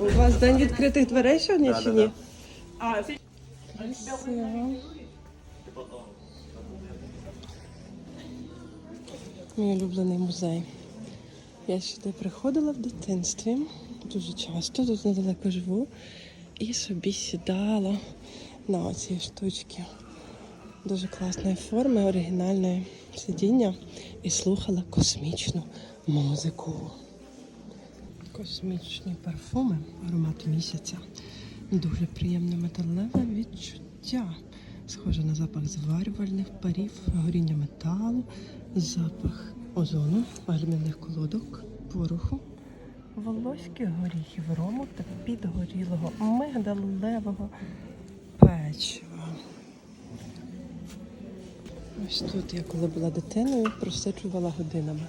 У вас день відкритих дверей сьогодні чи ні? А, це Красиво. Мій улюблений музей. Я сюди приходила в дитинстві дуже часто, тут недалеко живу, і собі сідала на оці штучки. Дуже класної форми, оригінальне сидіння і слухала космічну музику. Космічні парфуми, аромат місяця. Дуже приємне металеве відчуття. Схоже на запах зварювальних парів, горіння металу, запах озону, глиняних колодок, пороху, волоських горіхів, рому та підгорілого мигдалевого печива. Ось тут я коли була дитиною, просиджувала годинами.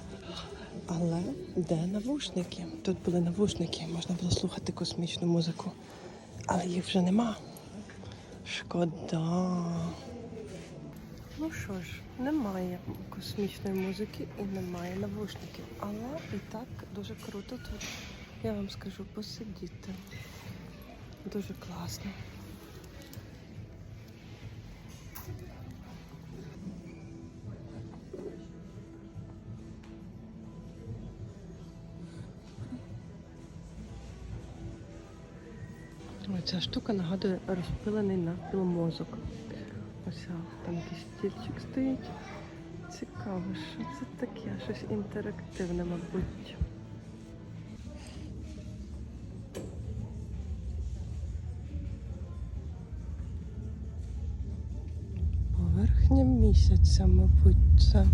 Але де навушники? Тут були навушники, можна було слухати космічну музику. Але їх вже нема. Шкода. Ну що ж, немає космічної музики і немає навушників. Але і так дуже круто тут, я вам скажу, посидіти. Дуже класно. Ця штука нагадує розпилений навпіл мозок. Ось там якийсь стільчик стоїть. Цікаво, що це таке? Щось інтерактивне, мабуть. Поверхня місяця, мабуть, це.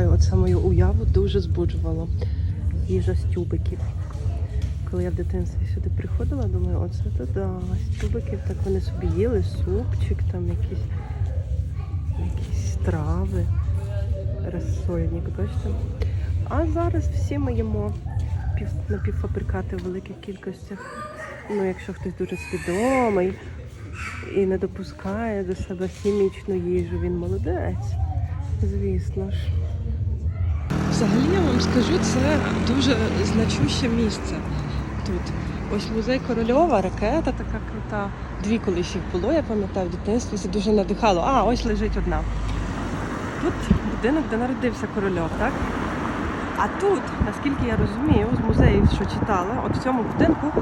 Пам'ятаю, оце мою уяву дуже збуджувало. Їжа з тюбиків. Коли я в дитинстві сюди приходила, думаю, оце то да, з тюбиків, так вони собі їли, супчик, там якісь, якісь страви, розсольник, бачите? А зараз всі ми їмо пів, напівфабрикати в великих кількостях. Ну, якщо хтось дуже свідомий і не допускає до себе хімічну їжу, він молодець. Звісно ж. Взагалі я вам скажу, це дуже значуще місце тут. Ось музей Корольова, ракета така крута. Дві колись їх було, я пам'ятаю, в дитинстві це дуже надихало. А, ось лежить одна. Тут будинок, де народився Корольов, так? А тут, наскільки я розумію, з музеїв, що читала, от в цьому будинку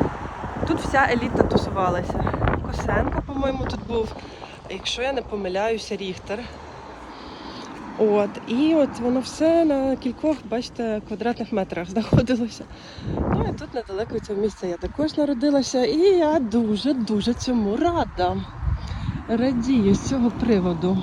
тут вся еліта тусувалася. Косенко, по-моєму, тут був, якщо я не помиляюся, Ріхтер. От, І от воно все на кількох, бачите, квадратних метрах знаходилося. Ну і тут недалеко від цього місця я також народилася, і я дуже-дуже цьому рада. Радію з цього приводу.